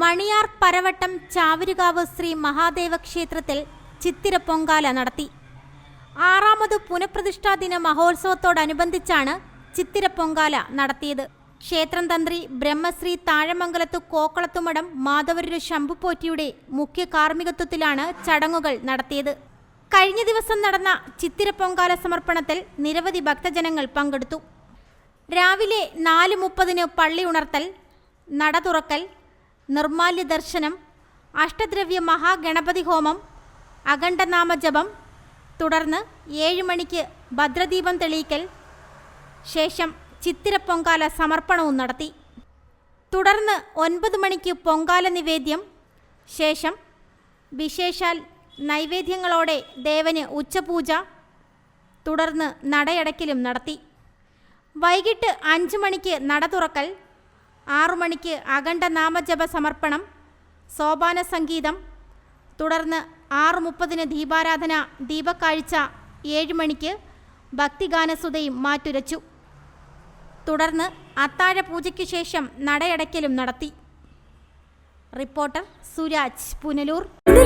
മണിയാർ പരവട്ടം ചാവരുകാവ് ശ്രീ മഹാദേവ ക്ഷേത്രത്തിൽ ചിത്തിര പൊങ്കാല നടത്തി. ആറാമത് പുനഃപ്രതിഷ്ഠാ ദിന മഹോത്സവത്തോടനുബന്ധിച്ചാണ് ചിത്തിര പൊങ്കാല നടത്തിയത്. ക്ഷേത്രം തന്ത്രി ബ്രഹ്മശ്രീ താഴമംഗലത്തു കോക്കളത്തുമടം മാധവരുടെ ശംഭുപോറ്റിയുടെ മുഖ്യ കാർമ്മികത്വത്തിലാണ് ചടങ്ങുകൾ നടത്തിയത്. കഴിഞ്ഞ ദിവസം നടന്ന ചിത്തിര പൊങ്കാല സമർപ്പണത്തിൽ നിരവധി ഭക്തജനങ്ങൾ പങ്കെടുത്തു. രാവിലെ നാല് മുപ്പതിന് പള്ളി ഉണർത്തൽ നട തുറക്കൽ നിർമാല്യ ദർശനം അഷ്ടദ്രവ്യ മഹാഗണപതി ഹോമം അഖണ്ഡനാമജപം തുടർന്ന് ഏഴ് മണിക്ക് ഭദ്രദീപം തെളിയിക്കൽ ശേഷം ചിത്തിര പൊങ്കാല സമർപ്പണവും നടത്തി. തുടർന്ന് ഒൻപത് മണിക്ക് പൊങ്കാല നിവേദ്യം. ശേഷം വിശേഷാൽ നൈവേദ്യങ്ങളോടെ ദേവന് ഉച്ചപൂജ. തുടർന്ന് നടയടക്കലും നടത്തി. വൈകിട്ട് അഞ്ച് മണിക്ക് നട തുറക്കൽ. ആറു മണിക്ക് അഖണ്ഡ നാമജപ സമർപ്പണം. സോപാന സംഗീതം. തുടർന്ന് ആറു മുപ്പതിന് ദീപാരാധന ദീപക്കാഴ്ച. ഏഴ് മണിക്ക് ഭക്തിഗാനസുതയും മാറ്റുരച്ചു. തുടർന്ന് അത്താഴ പൂജയ്ക്ക് ശേഷം നടയടയ്ക്കലും നടത്തി. റിപ്പോർട്ടർ സുരാജ് പുനലൂർ.